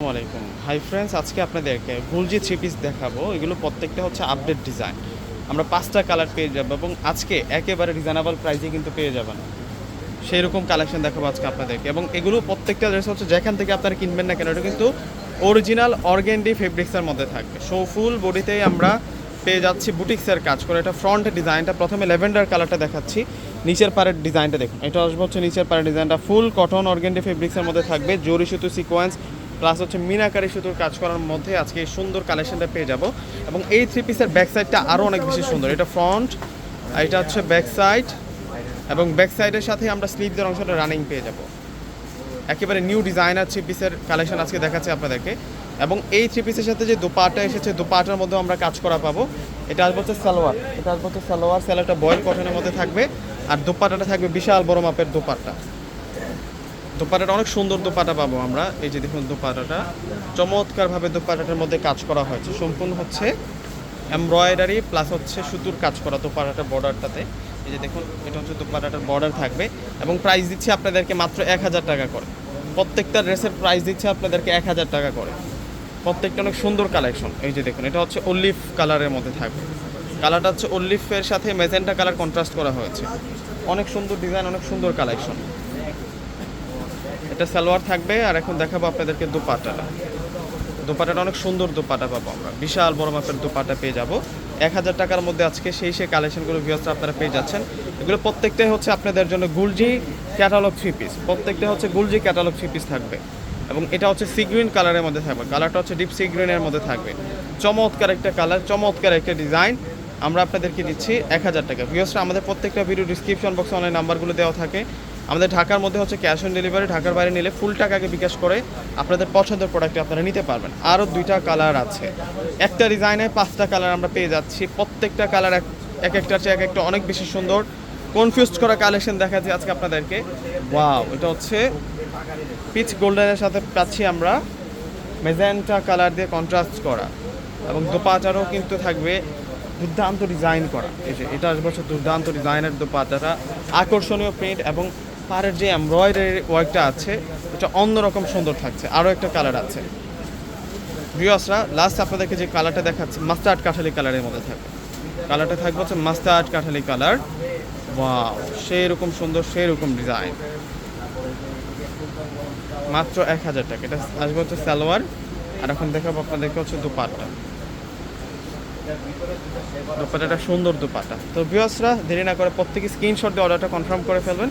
আলাইকুম। Hi friends আজকে আপনাদেরকে গুলজি থ্রি পিস দেখাবো। এগুলো প্রত্যেকটা হচ্ছে আপডেট ডিজাইন আমরা পাঁচটা কালার পেয়ে যাব এবং আজকে একেবারে রিজনেবল প্রাইসে কিন্তু পেয়ে যাবেন সেই রকম কালেকশন দেখাবো আজকে আপনাদেরকে। এবং এগুলো প্রত্যেকটা ড্রেস হচ্ছে যেখান থেকে আপনারা কিনবেন না কেন, এটা কিন্তু অরিজিনাল অর্গেন্ডি ফেব্রিক্সের মধ্যে থাকবে। সো ফুল বডিতেই আমরা পেয়ে যাচ্ছি বুটিক্সের কাজ করে। এটা ফ্রন্ট ডিজাইনটা প্রথমে ল্যাভেন্ডার কালারটা দেখাচ্ছি। নিচের পাড়ের ডিজাইনটা দেখুন। এটা আসবে হচ্ছে নিচের পাড়ের ডিজাইনটা ফুল কটন অর্গেন্ডি ফেব্রিক্সের মধ্যে থাকবে। জরি সুতো সিকোয়েন্স প্লাস হচ্ছে মিনাকারি সুতোর কাজ করার মধ্যে আজকে সুন্দর কালেকশনটা পেয়ে যাব। এবং এই থ্রি পিসের ব্যাক সাইডটা আরও অনেক বেশি সুন্দর। এটা ফ্রন্ট এটা হচ্ছে ব্যাক সাইড এবং ব্যাক সাইডের সাথে আমরা স্লিভদের অংশটা রানিং পেয়ে যাব। একেবারে নিউ ডিজাইনার থ্রি পিসের কালেকশন আজকে দেখাচ্ছি আপনাদেরকে। এবং এই থ্রি পিসের সাথে যে দোপাটা এসেছে দোপাটার মধ্যে আমরা কাজ করা পাবো। এটা আসবে হচ্ছে সালোয়ার। এটা আসবে হচ্ছে সালোয়ার। স্যালোয়ারটা বয়েল কটনের মধ্যে থাকবে। আর দোপাটাটা থাকবে বিশাল বড় মাপের দোপাট্টা। দোপাটাটা অনেক সুন্দর দোপাটা পাবো আমরা। এই যে দেখুন দোপাটাটা চমৎকারভাবে দোপাটাটার মধ্যে কাজ করা হয়েছে। সম্পূর্ণ হচ্ছে এমব্রয়ডারি, প্লাস হচ্ছে সুতুর কাজ করা দোপাটাটার বর্ডারটাতে। এই যে দেখুন, এটা হচ্ছে দোপাটাটার বর্ডার থাকবে এবং প্রাইস দিচ্ছে আপনাদেরকে মাত্র এক হাজার টাকা করে। প্রত্যেকটা ড্রেসের প্রাইস দিচ্ছে আপনাদেরকে এক হাজার টাকা করে। প্রত্যেকটা অনেক সুন্দর কালেকশন এই যে দেখুন, এটা হচ্ছে অলিভ কালারের মধ্যে থাকবে। কালারটা হচ্ছে অলিভের সাথে মেজেন্টা কালার কন্ট্রাস্ট করা হয়েছে। অনেক সুন্দর ডিজাইন অনেক সুন্দর কালেকশন এটা সালোয়ার থাকবে, আর এখন দেখাবো আপনাদেরকে দোপাটাটা দোপাটাটা অনেক সুন্দর দোপাটা পাবো আমরা। বিশাল বড় মাপের দোপাটা পেয়ে যাব। এক হাজার টাকার মধ্যে আজকে সেই সেই কালেকশনগুলো ভিউসটা আপনারা পেয়ে যাচ্ছেন। এগুলো প্রত্যেকটাই হচ্ছে আপনাদের জন্য গুলজি ক্যাটালগ থ্রি পিস প্রত্যেকটা হচ্ছে গুলজি ক্যাটালগ থ্রি পিস থাকবে। এবং এটা হচ্ছে সি গ্রিন কালারের মধ্যে থাকবে। কালারটা হচ্ছে ডিপ সি গ্রিনের মধ্যে থাকবে। চমৎকার একটা কালার চমৎকার একটা ডিজাইন আমরা আপনাদেরকে দিচ্ছি এক হাজার টাকা। ভিউসটা আমাদের প্রত্যেকটা ভিডিও ডিসক্রিপশন বক্সে অনলাইন নাম্বারগুলো দেওয়া থাকে। আমাদের ঢাকার মধ্যে হচ্ছে ক্যাশ অন ডেলিভারি ঢাকার বাইরে নিলে ফুল টাকাকে বিকাশ করে আপনাদের পছন্দের প্রোডাক্টটি আপনারা নিতে পারবেন। আরও দুইটা কালার আছে। একটা ডিজাইনে পাঁচটা কালার আমরা পেয়ে যাচ্ছি। প্রত্যেকটা কালার এক এক একটার চেয়ে এক একটা অনেক বেশি সুন্দর। কনফিউজ করা কালেকশন দেখাচ্ছি আজকে আপনাদেরকে। ওয়াও এটা হচ্ছে পিচ গোল্ডেনের সাথে পাচ্ছি আমরা মেজেন্টা কালার দিয়ে কন্ট্রাস্ট করা। এবং দোপাটারও কিন্তু থাকবে দুর্দান্ত ডিজাইন করা। এই যে এটা আসবে দুর্দান্ত ডিজাইনের দোপাটাটা। আকর্ষণীয় প্রিন্ট এবং পাড়ের যে এমব্রয়ডারি ওয়ার্কটা আছে, এটা অন্যরকম সুন্দর থাকছে, আরও একটা কালার আছে। ভিউয়ার্সরা লাস্ট আপনাদেরকে যে কালারটা দেখাচ্ছে মাস্টার্ড কাঠালি কালারের মধ্যে থাকবে। কালারটা থাকবে হচ্ছে মাস্টার্ড কাঠালি কালার। ওয়াও সেই রকম সুন্দর সেই রকম ডিজাইন মাত্র এক হাজার টাকা। এটা আসবে হচ্ছে সালোয়ার। আর এখন দেখাবো আপনাদেরকে হচ্ছে দুপাট্টা। দুপাটাটা সুন্দর দুপাটা তো ভিউয়ার্সরা দেরি না করে প্রত্যেকে স্ক্রিনশট দিয়ে অর্ডারটা কনফার্ম করে ফেলবেন।